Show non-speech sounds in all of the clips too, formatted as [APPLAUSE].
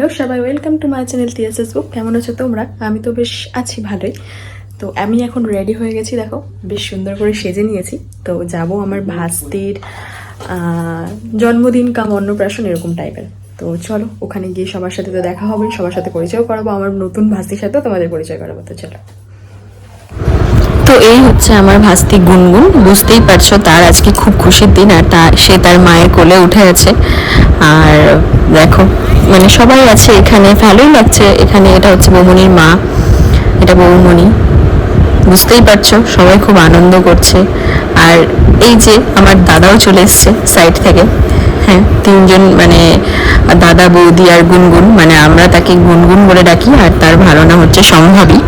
Hello সবাই welcome to my channel TSS book কেমন আছো তোমরা? আমি তো বেশ আছি ভালোই। তো আমি এখন রেডি হয়ে গেছি, দেখো, বেশ সুন্দর করে সেজে নিয়েছি। তো যাব আমার ভাস্তির জন্মদিন কাম অন্নপ্রাশন এরকম টাইপের তো চলো, ওখানে গিয়ে সবার সাথে তো দেখা হবে, সবার সাথে পরিচয় করাবো। আমার নতুন ভাস্তির সাথেও তোমাদের পরিচয় করাবো, তো চলো। তো এই হচ্ছে আমার ভাস্তি গুনগুন। বুঝতেই পারছ, তার আজকে খুব খুশির দিন আর তা সে তার মায়ের কোলে উঠে আছে। আর দেখো মানে সবাই আছে এখানে, ভালোই লাগছে। এখানে এটা হচ্ছে বৌমনির মা, এটা বৌমনি। বুঝতেই পারছ, সবাই খুব আনন্দ করছে। আর এই যে আমার দাদাও চলে এসছে সাইড থেকে। হ্যাঁ তিনজন মানে দাদা, বৌদি আর গুনগুন মানে আমরা তাকে গুনগুন বলে ডাকি আর তার ভালো নাম হচ্ছে সম্ভাবী।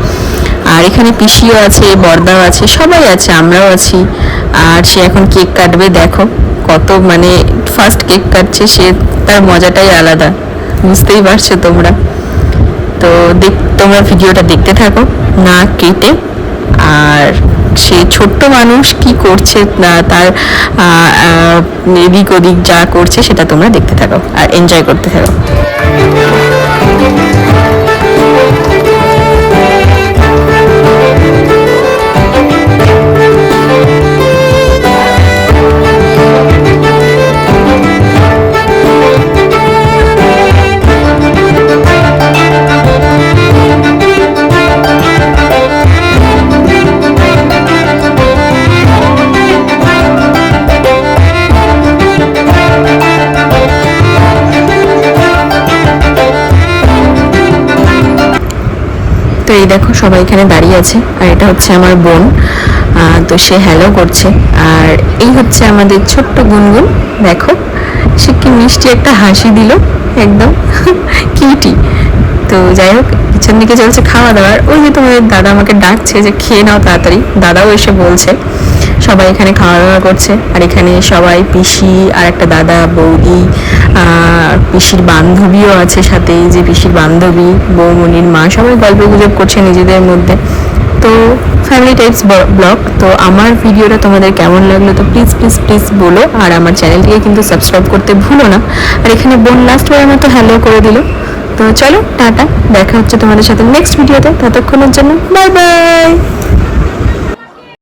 আর এখানে পিসিও আছে, বর্দাও আছে, সবাই আছে, আমরাও আছি। আর সে এখন কেক কাটবে, দেখো কত মানে ফার্স্ট কেক কাটছে, সে তার মজাটাই আলাদা। বুঝতেই পারছ তোমরা। তো দেখ, তোমরা ভিডিওটা দেখতে থাকো, না কেটে। আর সে ছোট্ট মানুষ কি করছে না তার এদিক ওদিক যা করছে, সেটা তোমরা দেখতে থাকো আর এনজয় করতে থাকো। এই দেখো, সবাই এখানে দাঁড়িয়ে আছে। আর এটা হচ্ছে আমার বোন। তো সে হ্যালো করছে। আর এই হচ্ছে আমাদের ছোট্ট গুনগুন, দেখো। সে কি মিষ্টি একটা হাসি দিল, একদম। [LAUGHS] কিউটি তো যাই হোক, পিছন দিকে চলছে খাওয়া দাওয়ার। ওই যে তোমাদের দাদা আমাকে ডাকছে যে, খেয়ে নাও তাড়াতাড়ি। দাদাও এসে বলছে, সবাই এখানে খাওয়া দাওয়া করছে। আর এখানে সবাই পিসি, আর একটা দাদা, বৌদি আর পিসির বান্ধবীও আছে সাথে যে পিসির বান্ধবী, বৌমনির মা, সবাই গল্প গুজব করছে নিজেদের মধ্যে। তো ফ্যামিলি টাইপস ব্লগ তো আমার ভিডিওটা তোমাদের কেমন লাগল তো প্লিজ প্লিজ প্লিজ বলো, আর আমার চ্যানেলটিকে কিন্তু সাবস্ক্রাইব করতে ভুলো না। আর এখানে বোন লাস্ট বারের মতো হ্যালো করে দিল। তো চলো, টাটা, দেখা হচ্ছে তোমাদের সাথে নেক্সট ভিডিওতে ততক্ষণের জন্য বাই বাই